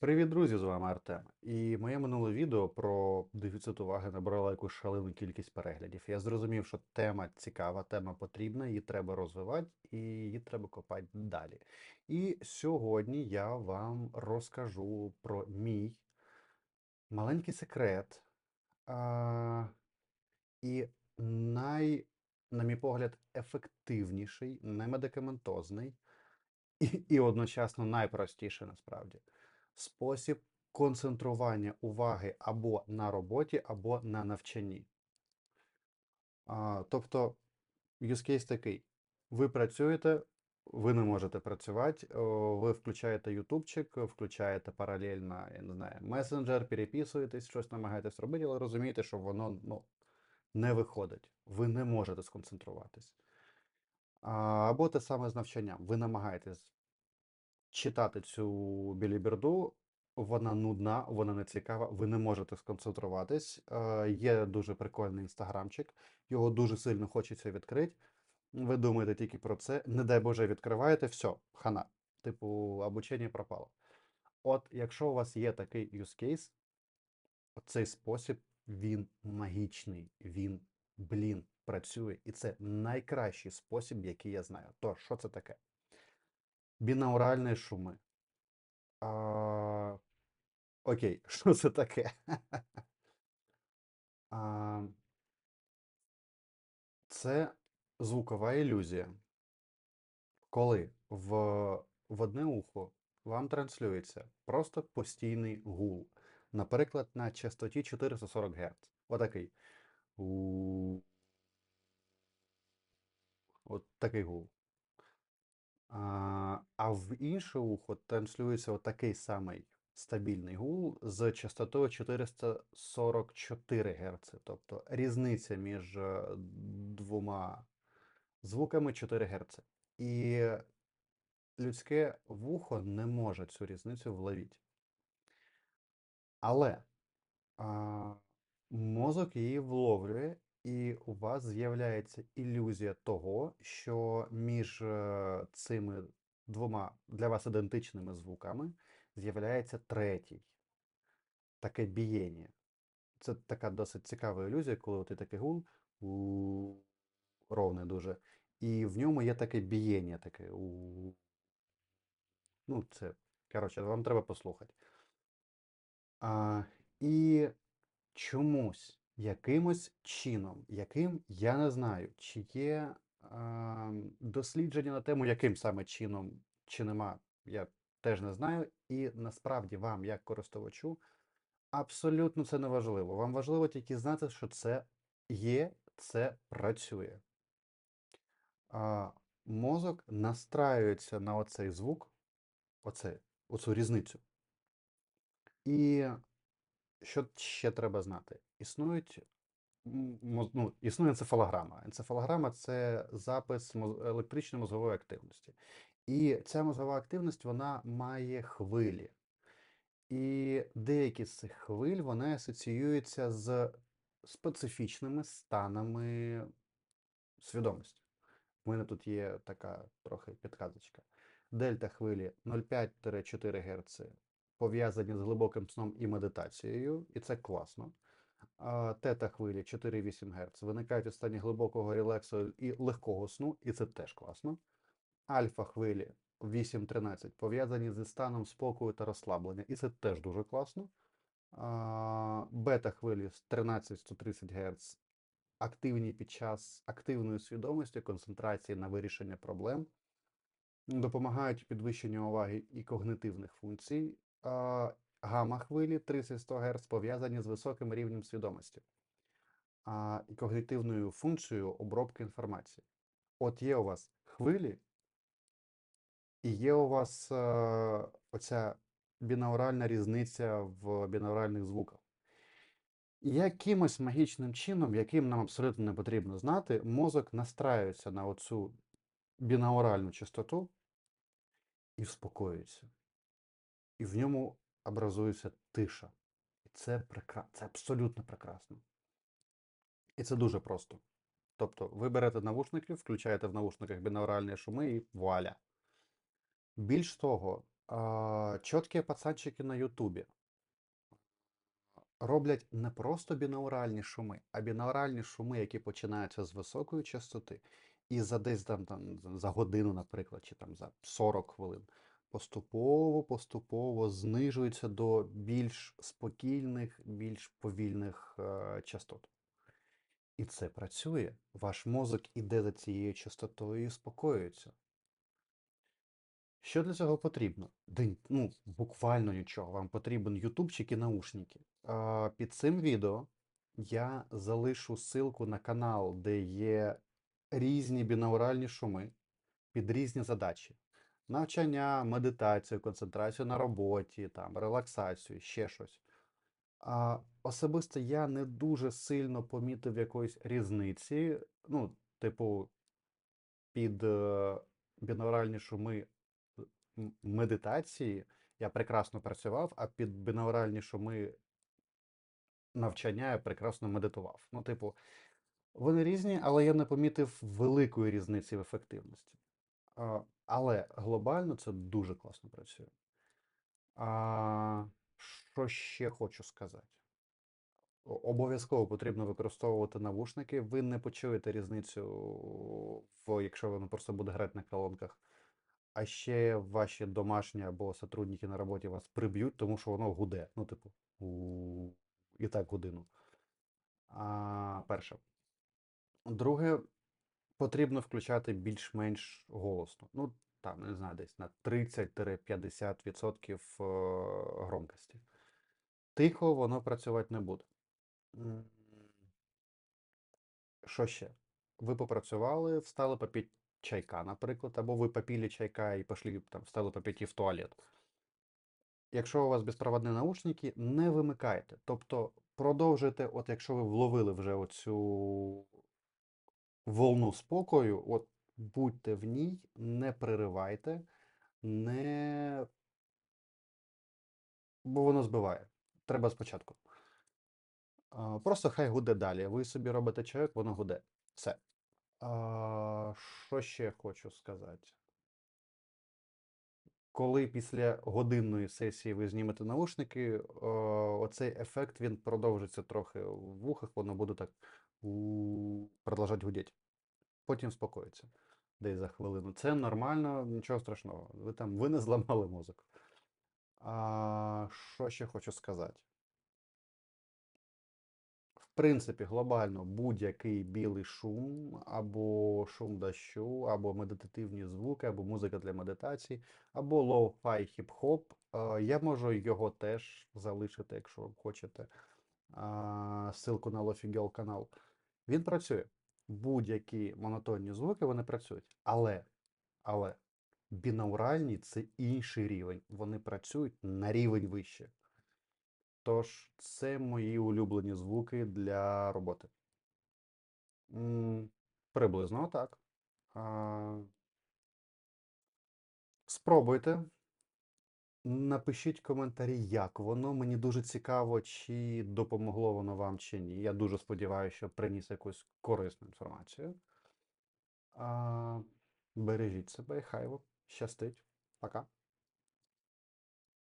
Привіт, друзі! З вами Артем. І моє минуле відео про дефіцит уваги набрало якусь шалену кількість переглядів. Я зрозумів, що тема цікава, тема потрібна, її треба розвивати і її треба копати далі. І сьогодні я вам розкажу про мій маленький секрет а, і най, на мій погляд, ефективніший, немедикаментозний і, і одночасно найпростіший насправді спосіб концентрування уваги або на роботі, або на навчанні. Тобто, use case такий: ви працюєте, ви не можете працювати, ви включаєте ютубчик, включаєте паралельно, я не знаю, месенджер, переписуєтесь, щось намагаєтесь робити, але розумієте, що воно ну, не виходить. Ви не можете сконцентруватись. Або те саме з навчанням. Ви намагаєтесь читати цю біліберду, вона нудна, вона не цікава, ви не можете сконцентруватись. Е, є дуже прикольний інстаграмчик, його дуже сильно хочеться відкрити. Ви думаєте тільки про це. Не дай Боже, відкриваєте, все, хана. Типу, обучення пропало. От, якщо у вас є такий use case, цей спосіб, він магічний, він, блін, працює. І це найкращий спосіб, який я знаю. То, що це таке? Бінауральні шуми. А, окей, що це таке? А, це звукова ілюзія. Коли в, в одне ухо вам транслюється просто постійний гул. Наприклад, на частоті 440 Гц. Отакий. От такий гул. А, в інше ухо транслюється отакий самий стабільний гул з частотою 444 Гц. Тобто різниця між е, двома звуками 4 Гц. І людське вухо не може цю різницю вловити. Але а, мозок її вловлює, і у вас з'являється ілюзія того, що між е, цими двома для вас ідентичними звуками з'являється третій. Таке бієння. Це така досить цікава ілюзія, коли ти такий гул ровне дуже. І в ньому є таке бієння, таке. Ну, це. Коротше, вам треба послухати. А, і чомусь, якимось чином, яким я не знаю, чи є а, дослідження на тему, яким саме чином, чи нема, я теж не знаю. І насправді вам, як користувачу, абсолютно це не важливо. Вам важливо тільки знати, що це є, це працює. А, мозок настраюється на оцей звук, оце, оцю різницю. І що ще треба знати? Існують ну, існує енцефалограма. Енцефалограма це запис електричної мозгової активності. І ця мозгова активність вона має хвилі. І деякі з цих хвиль вони асоціюються з специфічними станами свідомості. У мене тут є така трохи підказочка. Дельта хвилі 0,5-4 Гц пов'язані з глибоким сном і медитацією, і це класно. Тета хвилі 4,8 Гц виникають у стані глибокого релаксу і легкого сну, і це теж класно. Альфа хвилі 8-13 пов'язані зі станом спокою та розслаблення, і це теж дуже класно. Бета хвилі з 13-130 Гц активні під час активної свідомості, концентрації на вирішення проблем, допомагають підвищенню уваги і когнитивних функцій. А, Гамма хвилі 30-100 Гц пов'язані з високим рівнем свідомості і когнитивною функцією обробки інформації. От є у вас хвилі, і є у вас е, оця бінауральна різниця в бінауральних звуках. Якимось магічним чином, яким нам абсолютно не потрібно знати, мозок настраюється на оцю бінауральну частоту і вспокоюється. І в ньому образується тиша. І це прекра... це абсолютно прекрасно. І це дуже просто. Тобто, ви берете навушники, включаєте в навушниках бінауральні шуми і вуаля. Більш того, чіткі пацанчики на Ютубі роблять не просто бінауральні шуми, а бінауральні шуми, які починаються з високої частоти, і за десь там, там за годину, наприклад, чи там за 40 хвилин, поступово, поступово знижуються до більш спокійних, більш повільних е, частот. І це працює. Ваш мозок іде за цією частотою і успокоюється. Що для цього потрібно? День, ну, буквально нічого. Вам потрібен ютубчик і наушники. А, під цим відео я залишу ссылку на канал, де є різні бінауральні шуми під різні задачі. Навчання, медитацію, концентрацію на роботі, там, релаксацію, ще щось. А, особисто я не дуже сильно помітив якоїсь різниці. Ну, типу, під е, бінауральні шуми медитації я прекрасно працював, а під бінауральні шуми навчання я прекрасно медитував. Ну, типу, вони різні, але я не помітив великої різниці в ефективності. Але глобально це дуже класно працює. А, що ще хочу сказати? Обов'язково потрібно використовувати навушники. Ви не почуєте різницю, в, якщо ви ну, просто буде грати на колонках. А ще ваші домашні або сотрудники на роботі вас приб'ють, тому що воно гуде. Ну, типу, і так годину. А, перше. Друге, потрібно включати більш-менш голосно. Ну, там, не знаю, десь на 30-50% е, громкості. Тихо воно працювати не буде. Що ще? Ви попрацювали, встали попити чайка, наприклад, або ви попили чайка і пішли, там, встали попити в туалет. Якщо у вас безпроводні наушники, не вимикайте. Тобто продовжуйте, от якщо ви вловили вже оцю волну спокою, от будьте в ній, не переривайте, не. Бо воно збиває. Треба спочатку. Просто хай гуде далі. Ви собі робите чайок, воно гуде. Все. А, Що ще хочу сказати? Коли після годинної сесії ви знімете наушники, оцей ефект він продовжиться трохи в вухах, воно буде так продовжати гудіти. Потім спокоїться. Десь за хвилину. Це нормально, нічого страшного. Ви там ви не зламали мозок. А, що ще хочу сказати? В принципі, глобально будь-який білий шум, або шум дощу, або медитативні звуки, або музика для медитації, або лоу-фай хіп-хоп. Я можу його теж залишити, якщо хочете. а, Ссылку на Girl канал. Він працює. Будь-які монотонні звуки вони працюють. Але, але бінауральні це інший рівень. Вони працюють на рівень вище. Тож, це мої улюблені звуки для роботи. М, Приблизно так. А, Спробуйте. Напишіть коментарі, як воно. Мені дуже цікаво, чи допомогло воно вам, чи ні. Я дуже сподіваюся, що приніс якусь корисну інформацію. А, Бережіть себе хай вам щастить. Пока.